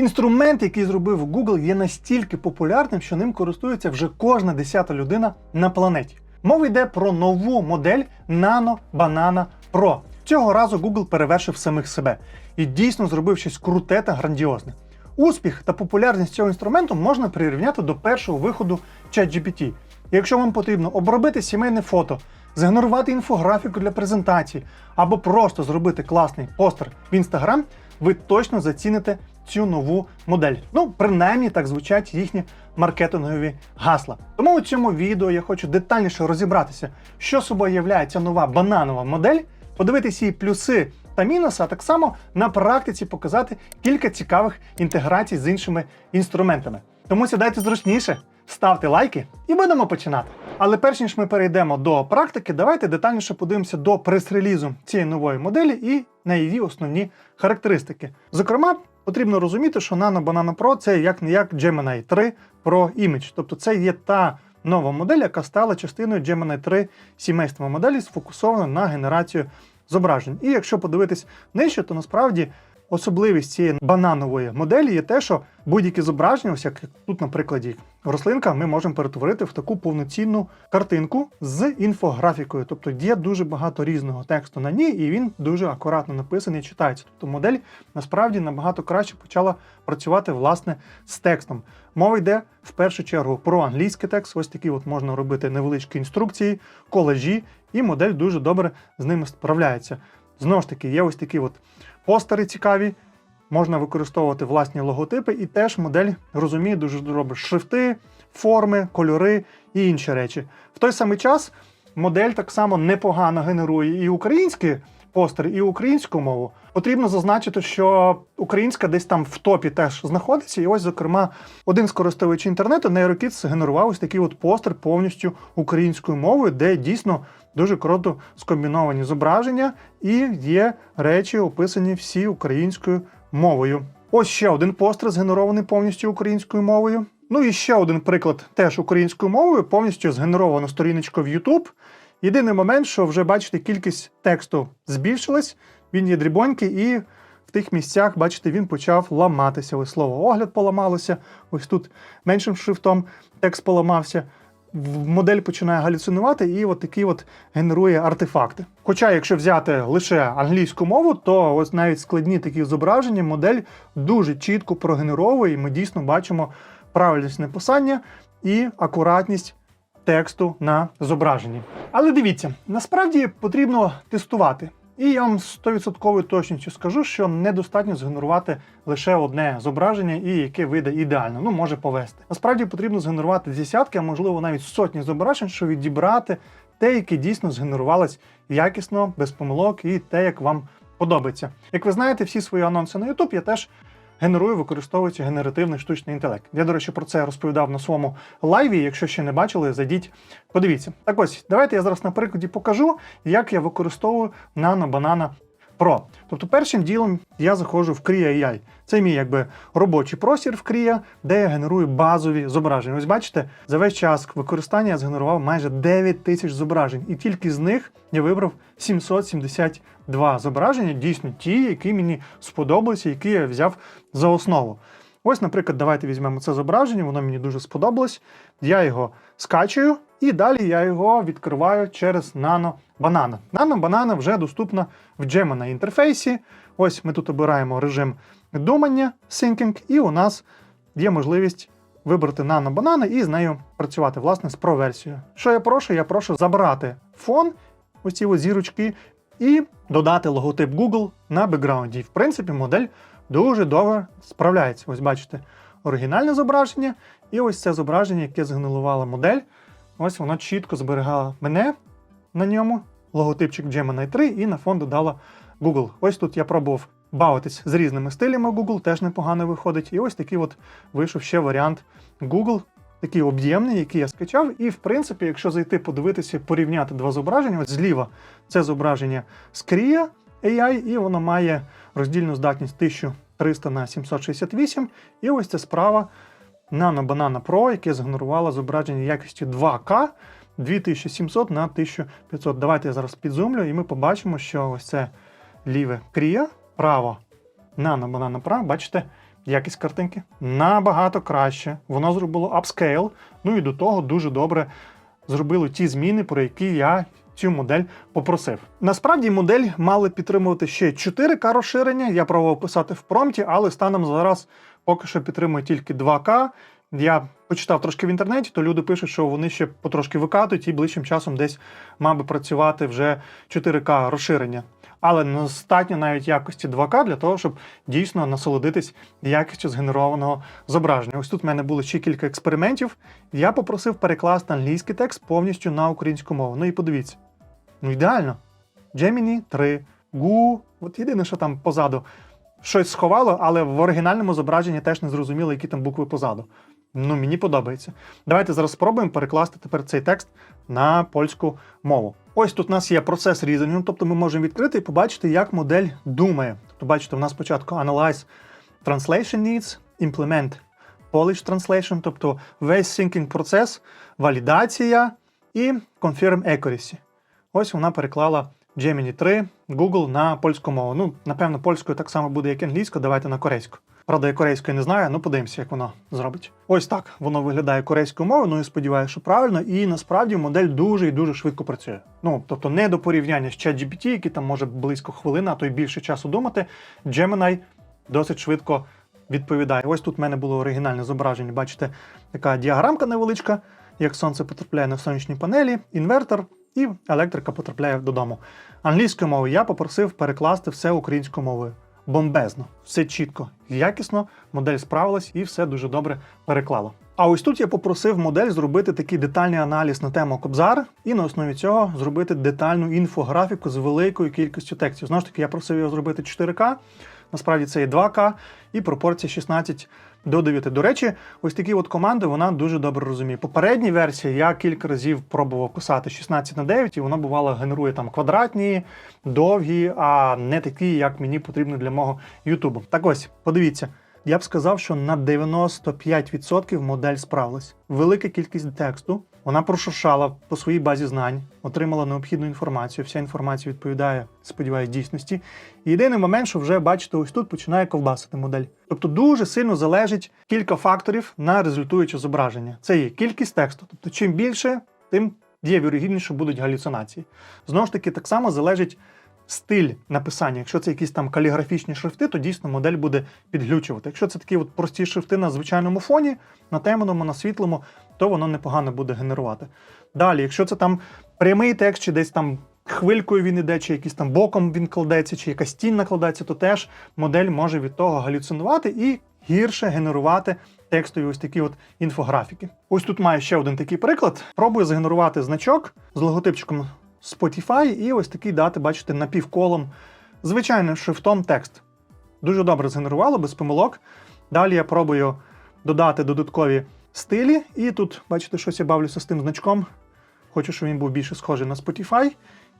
Інструмент, який зробив Google, є настільки популярним, що ним користується вже кожна десята людина на планеті. Мова йде про нову модель Nano Banana Pro. Цього разу Google перевершив самих себе і дійсно зробив щось круте та грандіозне. Успіх та популярність цього інструменту можна прирівняти до першого виходу ChatGPT. Якщо вам потрібно обробити сімейне фото, згенерувати інфографіку для презентації або просто зробити класний постер в Instagram, ви точно заціните цю нову модель. Ну, принаймні так звучать їхні маркетингові гасла. Тому у цьому відео я хочу детальніше розібратися, що собою являє ця нова бананова модель, подивитися її плюси та мінуси, а так само на практиці показати кілька цікавих інтеграцій з іншими інструментами. Тому сідайте зручніше, ставте лайки і будемо починати. Але перш ніж ми перейдемо до практики, давайте детальніше подивимося до прес-релізу цієї нової моделі і на її основні характеристики. Зокрема, потрібно розуміти, що Nano Banana Pro це як не як Gemini 3 Pro Image, тобто це є та нова модель, яка стала частиною Gemini 3 сімейства моделі, сфокусована на генерацію зображень. І якщо подивитись нижче, то насправді особливість цієї бананової моделі є те, що будь-які зображення, ось як тут, на прикладі рослинка, ми можемо перетворити в таку повноцінну картинку з інфографікою. Тобто є дуже багато різного тексту на ній, і він дуже акуратно написаний читається. Тобто модель насправді набагато краще почала працювати власне з текстом. Мова йде в першу чергу про англійський текст. Ось такі от можна робити невеличкі інструкції, колежі, і модель дуже добре з ними справляється. Знову ж таки, є ось такі от постери цікаві, можна використовувати власні логотипи, і теж модель розуміє дуже добре шрифти, форми, кольори і інші речі. В той самий час модель так само непогано генерує і українські постери, і українську мову. Потрібно зазначити, що українська десь там в топі теж знаходиться. І ось, зокрема, один з користувачів інтернету NeuroKids генерував ось такий от постер повністю українською мовою, де дійсно дуже круто скомбіновані зображення, і є речі, описані всі українською мовою. Ось ще один постер згенерований повністю українською мовою. Ну і ще один приклад теж українською мовою, повністю згенерована сторіночка в YouTube. Єдиний момент, що вже бачите, кількість тексту збільшилась, він є дрібонький, і в тих місцях, бачите, він почав ламатися. Ось слово огляд поламалося, ось тут меншим шрифтом текст поламався. Модель починає галюцинувати і от такий от генерує артефакти. Хоча, якщо взяти лише англійську мову, то ось навіть складні такі зображення модель дуже чітко прогенеровує, і ми дійсно бачимо правильність написання і акуратність тексту на зображенні. Але дивіться, насправді потрібно тестувати. І я вам з 100% точністю скажу, що недостатньо згенерувати лише одне зображення, і яке вийде ідеально, ну може повести. Насправді потрібно згенерувати десятки, а можливо навіть сотні зображень, щоб відібрати те, яке дійсно згенерувалось якісно, без помилок, і те, як вам подобається. Як ви знаєте, всі свої анонси на YouTube я теж генерую, використовуючи генеративний штучний інтелект. Я, до речі, про це розповідав на своєму лайві. Якщо ще не бачили, зайдіть, подивіться. Так ось, давайте я зараз на прикладі покажу, як я використовую Banana Pro. Тобто, першим ділом я заходжу в Kria AI. Це мій якби робочий простір в Kria, де я генерую базові зображення. Ось бачите, за весь час використання я згенерував майже 9 тисяч зображень, і тільки з них я вибрав 772 зображення, дійсно ті, які мені сподобалися, які я взяв за основу. Ось, наприклад, давайте візьмемо це зображення, воно мені дуже сподобалось. Я його скачую, і далі я його відкриваю через Nano Banana. Nano Banana вже доступна в Gemini інтерфейсі. Ось ми тут обираємо режим думання Thinking, і у нас є можливість вибрати Nano Banana і з нею працювати, власне, з Pro-версією. Що я прошу? Я прошу забрати фон, ось ці ось зірочки, і додати логотип Google на бекграунді. І, в принципі, модель дуже добре справляється. Ось бачите, оригінальне зображення, і ось це зображення, яке згенерувала модель. Ось воно чітко зберігало мене на ньому, логотипчик Gemini 3, і на фон додала Google. Ось тут я пробував бавитись з різними стилями Google, теж непогано виходить. І ось такий от вийшов ще варіант Google, такий об'ємний, який я скачав. І в принципі, якщо зайти подивитися, порівняти два зображення, от зліва це зображення з Kria AI, і воно має роздільну здатність 1300 на 768. І ось це справа Nano Banana Pro, яке згенерувало зображення якістю 2К 2700 на 1500. Давайте я зараз підзумлю, і ми побачимо, що ось це ліве Kria, право Nano Banana Pro, бачите, Якість картинки набагато краще. Воно зробило апскейл. Ну і до того дуже добре зробило ті зміни, про які я цю модель попросив. Насправді модель мали підтримувати ще 4К розширення. Я пробував писати в промпті, але станом зараз поки що підтримує тільки 2К. Я почитав трошки в інтернеті, то люди пишуть, що вони ще потрошки викатують і ближчим часом десь мав би працювати вже 4К розширення. Але достатньо навіть якості 2К для того, щоб дійсно насолодитись якістю згенерованого зображення. Ось тут в мене було ще кілька експериментів. Я попросив перекласти англійський текст повністю на українську мову. Ну і подивіться. Ну ідеально. Gemini 3, Gu, от єдине, що там позаду щось сховало, але в оригінальному зображенні теж не зрозуміло, які там букви позаду. Ну, мені подобається. Давайте зараз спробуємо перекласти тепер цей текст на польську мову. Ось тут у нас є процес різання, тобто ми можемо відкрити і побачити, як модель думає. Тобто, бачите, у нас спочатку Analyze Translation Needs, Implement Polish Translation, тобто весь thinking процес, валідація і Confirm Accuracy. Ось вона переклала Gemini 3 Google на польську мову. Ну, напевно, польською так само буде, як і англійською. Давайте на корейську. Правда, я корейської не знаю, ну подивимося, як воно зробить. Ось так воно виглядає корейською мовою, ну і сподіваюся, що правильно. І насправді модель дуже і дуже швидко працює. Ну, тобто, не до порівняння з ChatGPT, який там може близько хвилини, а то й більше часу думати. Gemini досить швидко відповідає. Ось тут в мене було оригінальне зображення. Бачите, така діаграмка невеличка, як сонце потрапляє на сонячні панелі, інвертор і електрика потрапляє додому. Англійською мовою я попросив перекласти все українською мовою. Бомбезно, все чітко, якісно, модель справилась і все дуже добре переклала. А ось тут я попросив модель зробити такий детальний аналіз на тему Кобзар і на основі цього зробити детальну інфографіку з великою кількістю текстів. Знову ж таки, я просив його зробити 4К. Насправді це є 2К і пропорція 16 до 9. До речі, ось такі от команди вона дуже добре розуміє. Попередні версії я кілька разів пробував писати 16 на 9, і вона бувало генерує там квадратні, довгі, а не такі, як мені потрібно для мого Ютубу. Так ось, подивіться. Я б сказав, що на 95% модель справилась. Велика кількість тексту. Вона прошуршала по своїй базі знань, отримала необхідну інформацію. Вся інформація відповідає, сподіваюсь, дійсності. І єдиний момент, що вже бачите, ось тут починає ковбасити модель. Тобто дуже сильно залежить кілька факторів на результуюче зображення. Це є кількість тексту. Тобто, чим більше, тим є вірогідніше, будуть галюцинації. Знову ж таки, так само залежить стиль написання. Якщо це якісь там каліграфічні шрифти, то дійсно модель буде підглючувати. Якщо це такі от прості шрифти на звичайному фоні, на темному, на світлому, то воно непогано буде генерувати. Далі, якщо це там прямий текст, чи десь там хвилькою він іде, чи якийсь там боком він кладеться, чи якась тінь накладається, то теж модель може від того галюцинувати і гірше генерувати текстові ось такі от інфографіки. Ось тут маю ще один такий приклад. Пробую згенерувати значок з логотипчиком Spotify і ось такий дати, бачите, напівколом звичайним шрифтом текст. Дуже добре згенерувало, без помилок. Далі я пробую додати додаткові стилі, і тут, бачите, щось я бавлюся з тим значком. Хочу, щоб він був більше схожий на Spotify.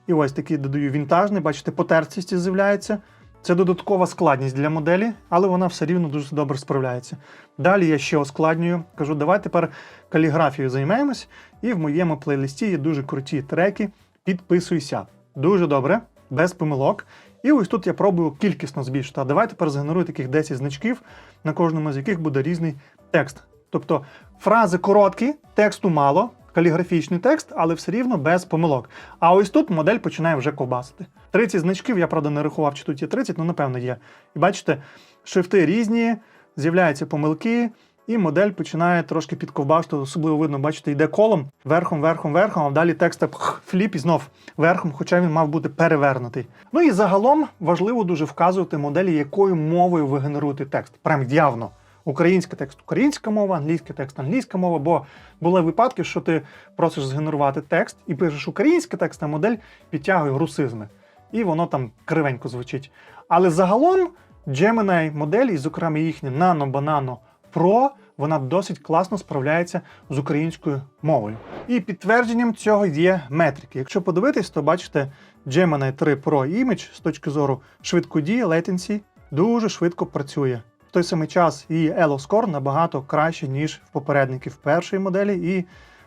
І ось такий додаю вінтажний, бачите, потертість з'являється. Це додаткова складність для моделі, але вона все рівно дуже добре справляється. Далі я ще ускладнюю. Кажу, давай тепер каліграфією займемось. І в моєму плейлисті є дуже круті треки. Підписуйся. Дуже добре, без помилок. І ось тут я пробую кількісно збільшити. А давай тепер згенерую таких 10 значків, на кожному з яких буде різний текст. Тобто фрази короткі, тексту мало, каліграфічний текст, але все рівно без помилок. А ось тут модель починає вже ковбасити. 30 значків, я правда не рахував, чи тут є 30, ну напевно є. І бачите, шрифти різні, з'являються помилки. І модель починає трошки підковбасити, особливо видно, бачите, йде колом верхом, верхом, верхом, а далі текст фліп і знов верхом, хоча він мав бути перевернутий. Ну і загалом важливо дуже вказувати моделі, якою мовою ви генеруєте текст. Прям явно. Український текст українська мова, англійський текст англійська мова, бо були випадки, що ти просиш згенерувати текст і пишеш український текст, а модель підтягує русизми. І воно там кривенько звучить. Але загалом Gemini модель, і, зокрема, їхня Nano Banano Pro, вона досить класно справляється з українською мовою. І підтвердженням цього є метрики. Якщо подивитись, то бачите Gemini 3 Pro Image з точки зору швидкодії, latency, дуже швидко працює. В той самий час і Elo Score набагато краще, ніж в попередників першої моделі, і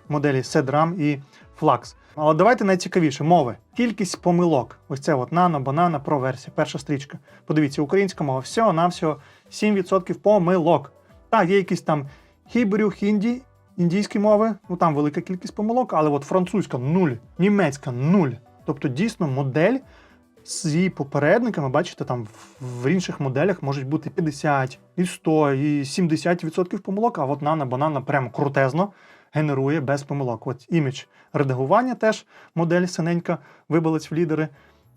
моделі SedRAM і Flux. Але давайте найцікавіше мови. Кількість помилок. Ось це от Nano, Banana Pro версія, перша стрічка. Подивіться, українська мова, всього навсього 7% помилок. Так, є якісь там хібрю, хінді, індійські мови, ну там велика кількість помилок, але от французька нуль, німецька нуль. Тобто, дійсно, модель з її попередниками, бачите, там в- інших моделях можуть бути 50, і 100, і 70% помилок, а от Nano Banana прямо крутезно генерує без помилок. От імідж редагування теж модель синенька вибилась в лідери.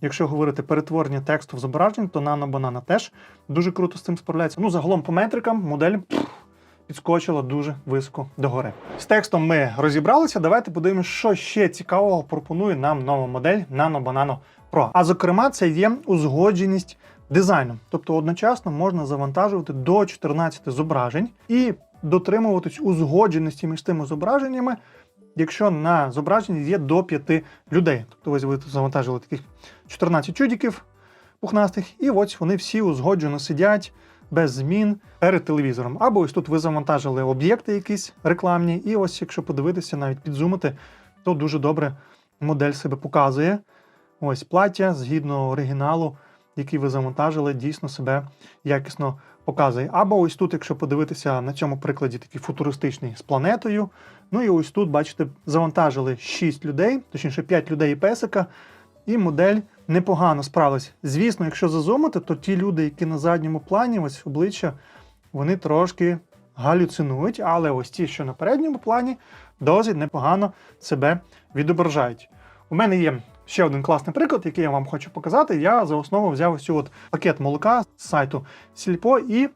Якщо говорити перетворення тексту в зображення, то Nano Banana теж дуже круто з цим справляється. Ну, загалом по метрикам модель підскочила дуже високо догори. З текстом ми розібралися. Давайте подивимося, що ще цікавого пропонує нам нова модель Nano Banana Pro. А зокрема, це є узгодженість дизайну. Тобто одночасно можна завантажувати до 14 зображень і дотримуватись узгодженості між тими зображеннями, якщо на зображенні є до 5 людей. Тобто ось ви тут завантажили таких 14 чудіків пухнастих, і ось вони всі узгоджено сидять без змін перед телевізором. Або ось тут ви завантажили об'єкти якісь рекламні, і ось, якщо подивитися, навіть підзумити, то дуже добре модель себе показує. Ось плаття згідно оригіналу, який ви завантажили, дійсно себе якісно показує. Або ось тут, якщо подивитися на цьому прикладі, такий футуристичний з планетою. Ну і ось тут, бачите, завантажили 6 людей, точніше 5 людей і песика, і модель непогано справилась. Звісно, якщо зазумати, то ті люди, які на задньому плані, ось обличчя, вони трошки галюцинують, але ось ті, що на передньому плані, досить непогано себе відображають. У мене є ще один класний приклад, який я вам хочу показати. Я за основу взяв ось цю от пакет молока з сайту Сільпо і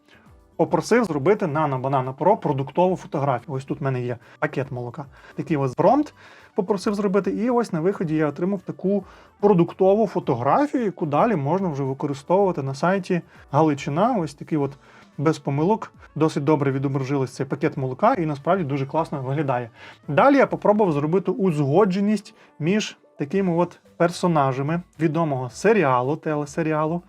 попросив зробити Nano Banana Pro продуктову фотографію. Ось тут в мене є пакет молока. Такий ось промпт попросив зробити. І ось на виході я отримав таку продуктову фотографію, яку далі можна вже використовувати на сайті Галичина. Ось такий от без помилок. Досить добре відображилось цей пакет молока і насправді дуже класно виглядає. Далі я попробував зробити узгодженість між такими от персонажами відомого серіалу, телесеріалу.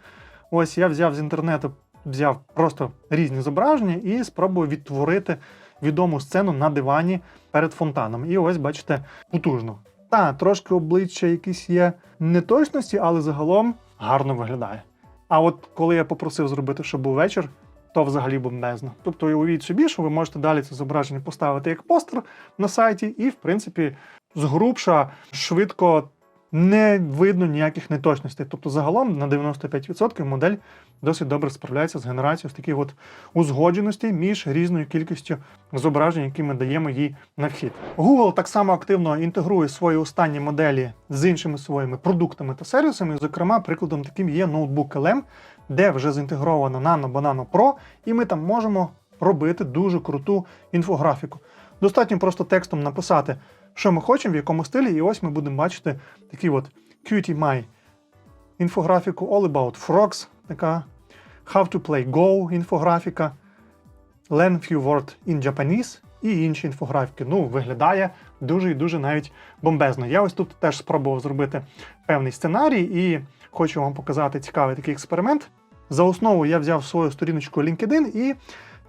Ось я взяв з інтернету, взяв просто різні зображення і спробував відтворити відому сцену на дивані перед фонтаном. І ось бачите, потужно. Та, трошки обличчя якісь є неточності, але загалом гарно виглядає. А от коли я попросив зробити, щоб був вечір, то взагалі бомбезно. Тобто уявіть собі, що ви можете далі це зображення поставити як постер на сайті, і, в принципі, згрубша, швидко не видно ніяких неточностей. Тобто, загалом на 95% модель досить добре справляється з генерацією з таких от узгодженостей між різною кількістю зображень, які ми даємо їй на вхід. Google так само активно інтегрує свої останні моделі з іншими своїми продуктами та сервісами. Зокрема, прикладом таким є ноутбук LM, де вже зінтегровано Nano Banana Pro, і ми там можемо робити дуже круту інфографіку. Достатньо просто текстом написати, що ми хочемо, в якому стилі, і ось ми будемо бачити такий от Cutie My інфографіку, All About Frogs, така How to Play Go інфографіка, Learn Few Word in Japanese і інші інфографіки. Ну, виглядає дуже і дуже навіть бомбезно. Я ось тут теж спробував зробити певний сценарій і хочу вам показати цікавий такий експеримент. За основу я взяв свою сторіночку LinkedIn і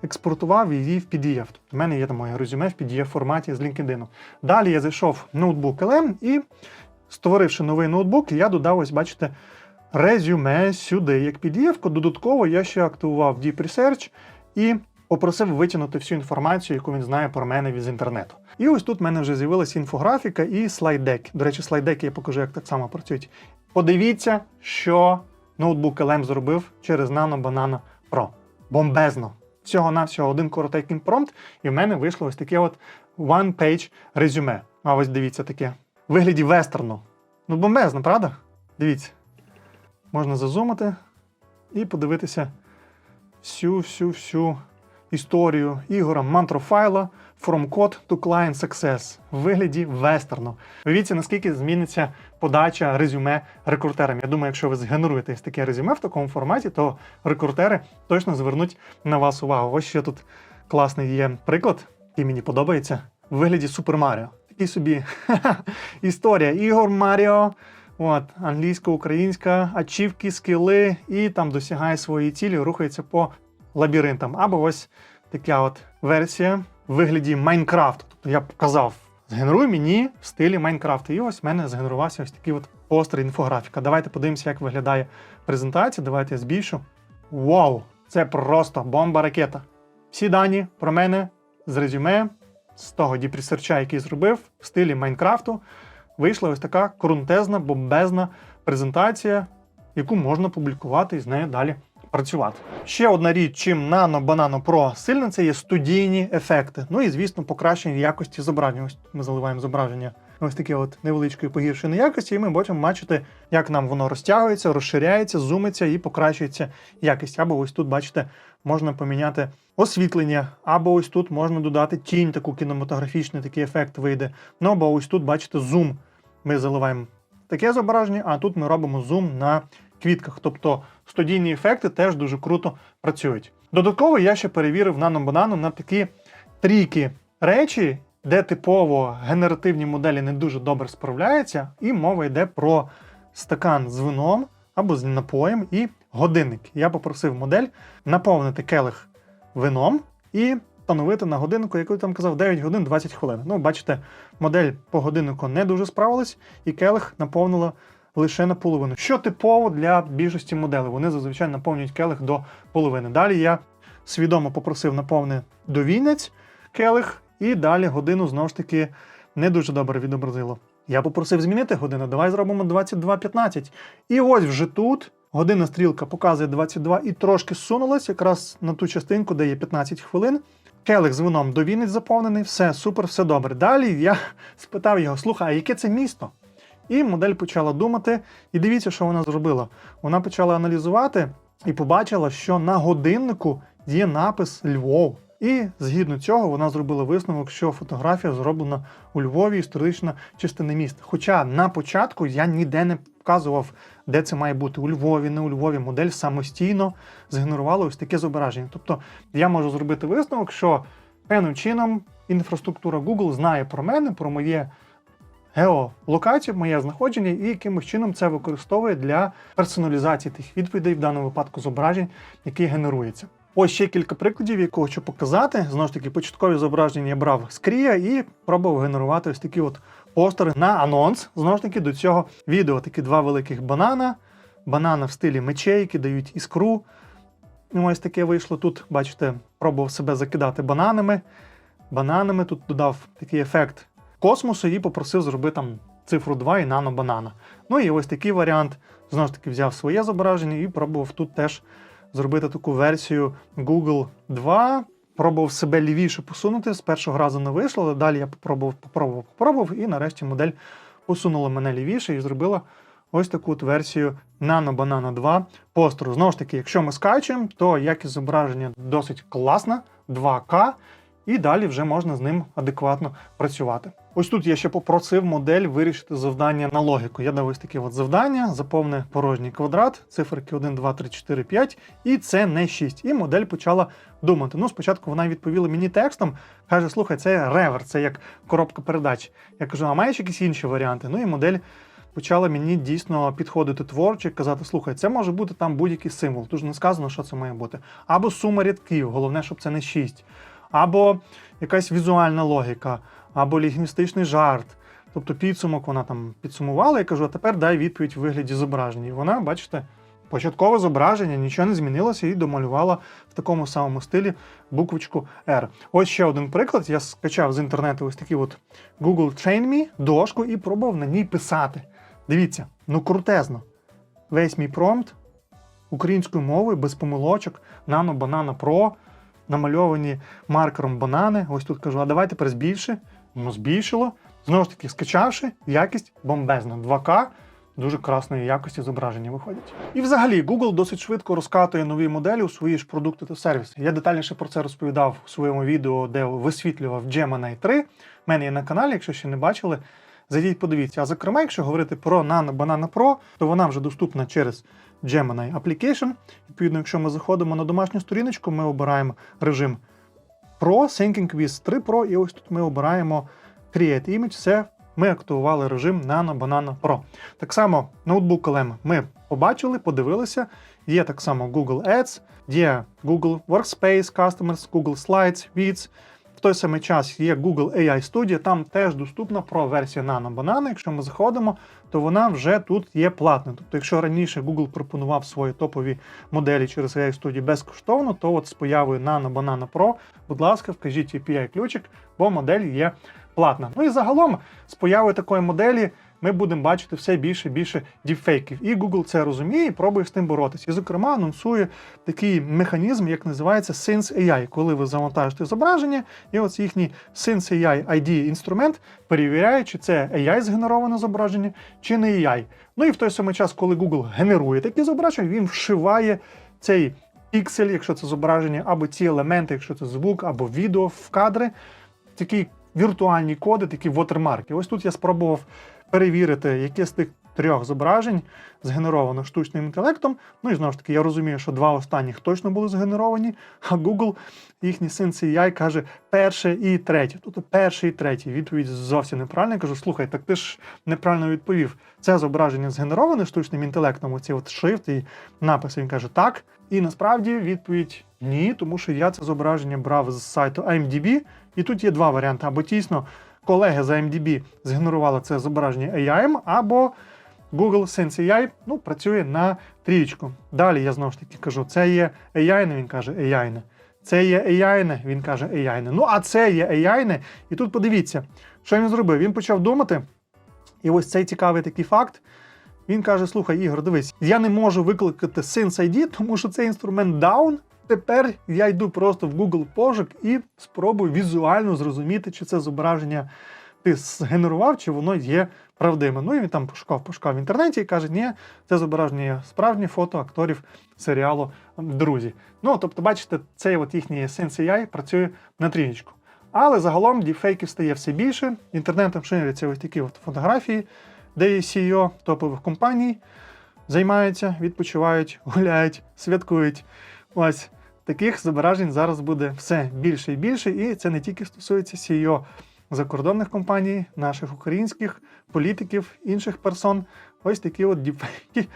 експортував її в PDF. Тобто в мене є там моє резюме в PDF форматі з LinkedIn. Далі я зайшов в ноутбук LM і, створивши новий ноутбук, я додав, ось бачите, резюме сюди як PDF. Додатково я ще активував Deep Research і попросив витягнути всю інформацію, яку він знає про мене з інтернету. І ось тут в мене вже з'явилася інфографіка і слайддек. До речі, слайддеки я покажу, як так само працюють. Подивіться, що ноутбук LM зробив через Nano Banana Pro. Бомбезно! Всього-навсього один коротенький промпт, і в мене вийшло ось таке от one-page резюме. А ось дивіться таке. В вигляді вестерну. Ну, бомбезно, правда? Дивіться. Можна зазумати і подивитися всю-всю-всю історію Ігора Мантрофайла From Code to Client Success в вигляді вестерну. Дивіться, наскільки зміниться подача резюме рекрутерам. Я думаю, якщо ви згенеруєте таке резюме в такому форматі, то рекрутери точно звернуть на вас увагу. Ось ще тут класний є приклад, який мені подобається, в вигляді Супер Маріо. Такий собі історія. Ігор Маріо. От, англійсько-українська, ачівки, скіли, і там досягає своєї цілі, рухається по лабіринтам. Або ось така от версія в вигляді Майнкрафту. Тобто я показав Згенеруй мені в стилі Майнкрафту. І ось в мене згенерувався ось такий от постер інфографіка. Давайте подивимося, як виглядає презентація. Давайте я збільшу. Вау! Це просто бомба ракета. Всі дані про мене з резюме, з того діпресерча, який зробив в стилі Майнкрафту, вийшла ось така крунтезна, бомбезна презентація, яку можна публікувати і з нею далі працювати. Ще одна річ, чим Nano Banano Pro сильно, це є студійні ефекти. Ну і звісно, покращення якості зображення. Ось ми заливаємо зображення ось таке от невеличкої погіршеної якості, і ми можемо бачити, як нам воно розтягується, розширяється, зумиться і покращується якість. Або ось тут, бачите, можна поміняти освітлення, або ось тут можна додати тінь, таку кінематографічний такий ефект вийде. Ну або ось тут, бачите, зум. Ми заливаємо таке зображення, а тут ми робимо зум на квітках. Тобто студійні ефекти теж дуже круто працюють. Додатково я ще перевірив Banano на такі трійки речі, де типово генеративні моделі не дуже добре справляються, і мова йде про стакан з вином або з напоєм і годинник. Я попросив модель наповнити келих вином і встановити на годиннику, як я там казав, 9 годин 20 хвилин. Ну, бачите, модель по годиннику не дуже справилась, і келих наповнила лише наполовину. Що типово для більшості моделей. Вони зазвичай наповнюють келих до половини. Далі я свідомо попросив наповнити довійнець келих, і далі годину знову ж таки не дуже добре відобразило. Я попросив змінити годину. Давай зробимо 22.15. І ось вже тут година стрілка показує 22 і трошки сунулась якраз на ту частинку, де є 15 хвилин. Келих з вином довінець заповнений, все супер, все добре. Далі я спитав його: слухай, а яке це місто? І модель почала думати, і дивіться, що вона зробила. Вона почала аналізувати і побачила, що на годиннику є напис Львов. І згідно цього вона зробила висновок, що фотографія зроблена у Львові, історична частина міста. Хоча на початку я ніде не вказував, де це має бути у Львові, не у Львові. Модель самостійно згенерувала ось таке зображення. Тобто я можу зробити висновок, що певним чином інфраструктура Google знає про мене, про моє геолокацію, моє знаходження, і якимось чином це використовує для персоналізації тих відповідей, в даному випадку зображень, які генеруються. Ось ще кілька прикладів, якого хочу показати. Знову ж таки, початкові зображення я брав з Крія і пробував генерувати ось такі от постери на анонс. Знову ж таки, до цього відео такі два великих банана. Банана в стилі мечей, які дають іскру. Ну, Ось таке вийшло. Тут, бачите, пробував себе закидати бананами. Бананами тут додав такий ефект космосу і попросив зробити там цифру 2 і нано банана. Ну і ось такий варіант. Знову ж таки, взяв своє зображення і пробував тут теж зробити таку версію Google 2. Пробував себе лівіше посунути. З першого разу не вийшло, але далі я попробував, попробував, попробував, і нарешті модель посунула мене лівіше і зробила ось таку от версію Nano Banana 2 постеру. Знову ж таки, якщо ми скачуємо, то якість зображення досить класна, 2К, і далі вже можна з ним адекватно працювати. Ось тут я ще попросив модель вирішити завдання на логіку. Я дав ось таке от завдання, заповни порожній квадрат, циферки 1, 2, 3, 4, 5, і це не 6. І модель почала думати. Ну, спочатку вона відповіла мені текстом, каже: слухай, це ревер, це як коробка передач. Я кажу, а маєш якісь інші варіанти? Ну і модель. Почала мені дійсно підходити творче, казати, слухай, це може бути там будь-який символ. Тут ж не сказано, що це має бути. Або сума рядків, головне, щоб це не 6 або якась візуальна логіка, або лінгвістичний жарт. Тобто підсумок вона там підсумувала і кажу, а тепер дай відповідь в вигляді зображення. І вона, бачите, початкове зображення, нічого не змінилося і домалювала в такому самому стилі буквочку R. Ось ще один приклад. Я скачав з інтернету ось такий от Google Train Me дошку і пробував на ній писати. Дивіться, ну крутезно. Весь мій промпт українською мовою без помилочок, Nano Banana Pro намальовані маркером банани. Ось тут кажу, а давай тепер збільши. Воно збільшило. Знову ж таки, скачавши, якість бомбезна. 2К. Дуже красної якості зображення виходять. І взагалі Google досить швидко розкатує нові моделі у свої ж продукти та сервіси. Я детальніше про це розповідав у своєму відео, де висвітлював Gemini 3. У мене є на каналі, якщо ще не бачили. Зайдіть, подивіться. А зокрема, якщо говорити про Nano Banana Pro, то вона вже доступна через Gemini Application. Відповідно, якщо ми заходимо на домашню сторіночку, ми обираємо режим Pro, Syncing with 3 Pro, і ось тут ми обираємо Create Image. Це ми активували режим Nano Banana Pro. Так само ноутбук LM ми побачили, подивилися. Є так само Google Ads, є Google Workspace, Customers, Google Slides, Vids. Той самий час є Google AI Studio, там теж доступна про версію Nano Banana. Якщо ми заходимо, то вона вже тут є платна. Тобто, якщо раніше Google пропонував свої топові моделі через AI Studio безкоштовно, то от з появою Nano Banana Pro, будь ласка, вкажіть API ключик, бо модель є платна. Ну і загалом з появою такої моделі ми будемо бачити все більше і більше діпфейків. І Google це розуміє і пробує з тим боротися. І, зокрема, анонсує такий механізм, як називається Sense AI, коли ви завантажите зображення, і ось їхній Sense AI ID інструмент перевіряє, чи це AI згенероване зображення, чи не AI. Ну і в той самий час, коли Google генерує такі зображення, він вшиває цей піксель, якщо це зображення, або ці елементи, якщо це звук, або відео в кадри, такі віртуальні коди, такі вотермарки. Ось тут я спробував перевірити, яке з тих трьох зображень згенеровано штучним інтелектом. Ну і знову ж таки, я розумію, що два останніх точно були згенеровані, а Google, їхній Sense AI, каже перше і третє. Тобто перше і третє. Відповідь зовсім неправильна. Я кажу, слухай, так ти ж неправильно відповів. Це зображення згенероване штучним інтелектом, оці от шрифт і написи. Він каже, так. І насправді відповідь ні, тому що я це зображення брав з сайту IMDb, і тут є два варіанти. Або тісно колеги з IMDb згенерували це зображення AI, або Google Sense AI ну, працює на трієчку. Далі я знову ж таки кажу, це є AI, він каже AI. Це є AI, він каже AI. Ну, а це є AI. І тут подивіться, що він зробив. Він почав думати, і ось цей цікавий такий факт. Він каже: Слухай, Ігор, дивись, я не можу викликати Sense ID, тому що це інструмент down. Тепер я йду просто в Google пошук і спробую візуально зрозуміти, чи це зображення ти згенерував, чи воно є правдивим. Ну і він там пошукав, пошукав в інтернеті і каже, ні, це зображення справжнє фото акторів серіалу Друзі. Ну, тобто, бачите, цей от їхній SenseAI працює на трінічку. Але загалом діпфейків стає все більше. Інтернетом ширяться ось такі от фотографії, де є CEO топових компаній займаються, відпочивають, гуляють, святкують. Ось таких зображень зараз буде все більше і більше, і це не тільки стосується CEO закордонних компаній, наших українських політиків, інших персон. Ось такі от діпфейки.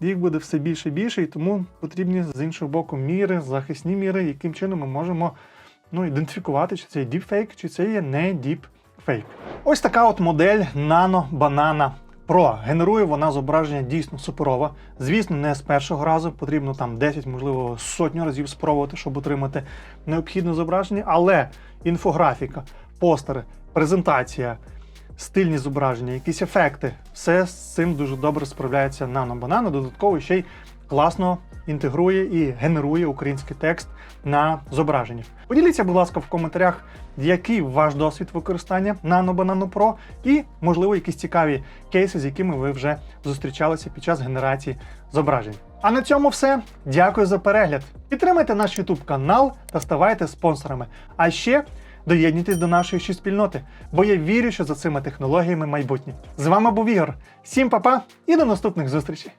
Їх буде все більше і більше, і тому потрібні з іншого боку міри, захисні міри, яким чином ми можемо ну, ідентифікувати, чи це є діпфейк, чи це є не діпфейк. Ось така от модель Banana Pro. Генерує вона зображення дійсно суперове. Звісно, не з першого разу, потрібно там 10, можливо, сотню разів спробувати, щоб отримати необхідне зображення, але інфографіка, постери, презентація, стильні зображення, якісь ефекти, все з цим дуже добре справляється Nano Banana. Додатково ще й класно інтегрує і генерує український текст на зображеннях. Поділіться, будь ласка, в коментарях, який ваш досвід використання Nano Banana Pro і, можливо, якісь цікаві кейси, з якими ви вже зустрічалися під час генерації зображень. А на цьому все. Дякую за перегляд. Підтримайте наш YouTube канал та ставайте спонсорами. А ще доєднуйтесь до нашої ще спільноти, бо я вірю, що за цими технологіями майбутнє. З вами був Ігор. Всім па-па і до наступних зустрічей!